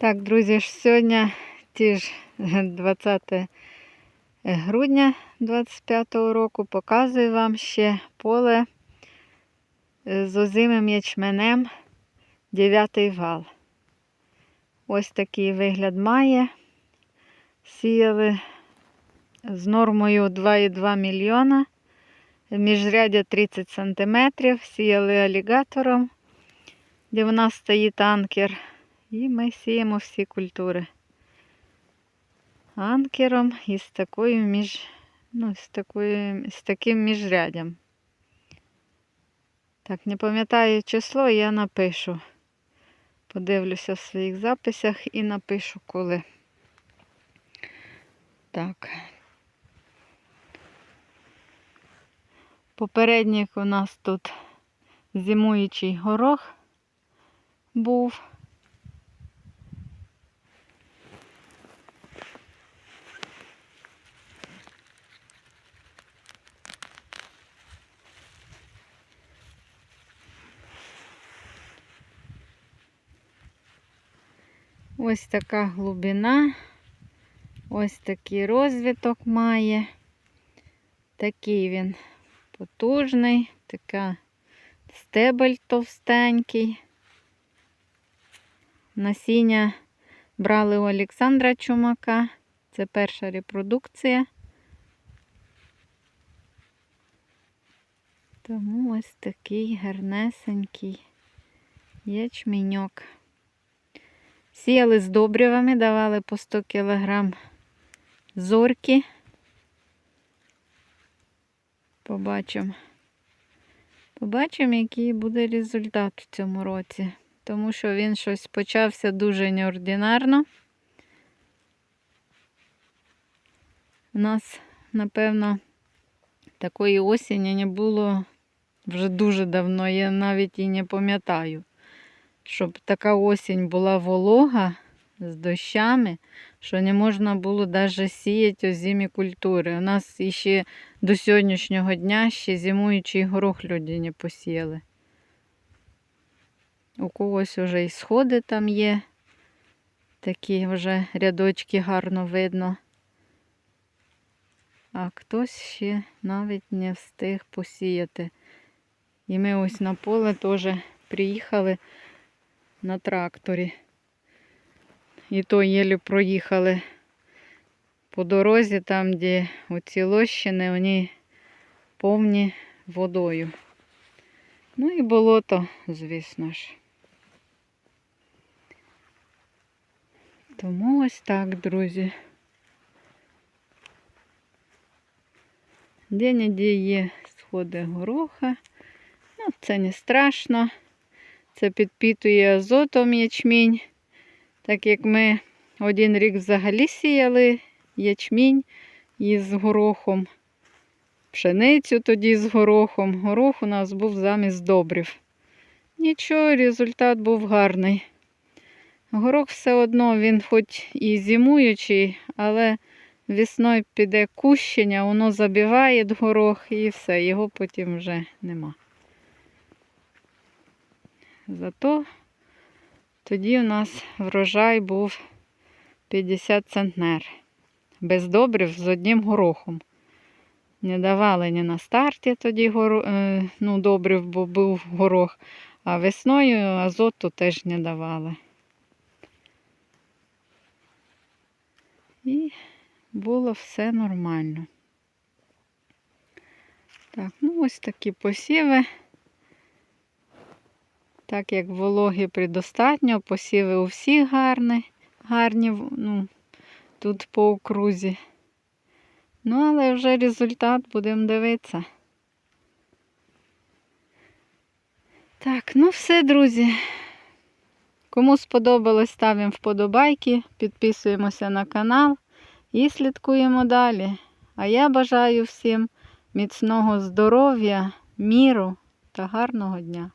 Так, друзі, ж сьогодні ті ж 20 грудня 25 року показую вам ще поле з озимим ячменем 9 вал. Ось такий вигляд має. Сіяли з нормою 2,2 мільйона. Міжрядя 30 см. Сіяли алігатором, де в нас стоїть анкер. І ми сіємо всі культури анкером і з такою між, ну, з, такою, з таким міжрядям. Так, не пам'ятаю число, я напишу. Подивлюся в своїх записях і напишу коли. Так. Попередник у нас тут зимуючий горох був. Ось така глибина, ось такий розвиток має. Такий він потужний, така стебель товстенький. Насіння брали у Олександра Чумака. Це перша репродукція. Тому ось такий гарнесенький ячменьок. Сіяли з добривами, давали по 100 кг зорки. Побачимо. Побачимо, який буде результат в цьому році. Тому що він щось почався дуже неординарно. У нас, напевно, такої осені не було вже дуже давно. Я навіть і не пам'ятаю щоб така осінь була волога з дощами, що не можна було навіть сіяти озимі культури. У нас ще до сьогоднішнього дня ще зимуючий горох люди не посіяли. У когось вже і сходи там є, такі вже рядочки гарно видно. А хтось ще навіть не встиг посіяти. І ми ось на поле теж приїхали на тракторі. І то єлі проїхали по дорозі, там, де оці лощини, вони повні водою. Ну і болото, звісно ж. Тому ось так, друзі. Де-не-де є сходи гороха. Ну, це не страшно. Це підпитує азотом ячмінь. Так як ми один рік взагалі сіяли ячмінь із горохом, пшеницю тоді з горохом. Горох у нас був замість добрив. Нічого, результат був гарний. Горох все одно, він хоч і зимуючий, але весною піде кущення, воно забиває горох і все, його потім вже нема. Зато тоді у нас врожай був 50 центнер. Без добрив з одним горохом. Не давали ні на старті тоді. Е, ну, добрив, бо був горох, а весною азоту теж не давали. І було все нормально. Так, ну ось такі посіви. Так як вологи предостатньо, посіви у всіх гарні, гарні ну, тут по окрузі. Ну, але вже результат будемо дивитися. Так, ну все, друзі. Кому сподобалось, ставимо вподобайки, підписуємося на канал і слідкуємо далі. А я бажаю всім міцного здоров'я, міру та гарного дня.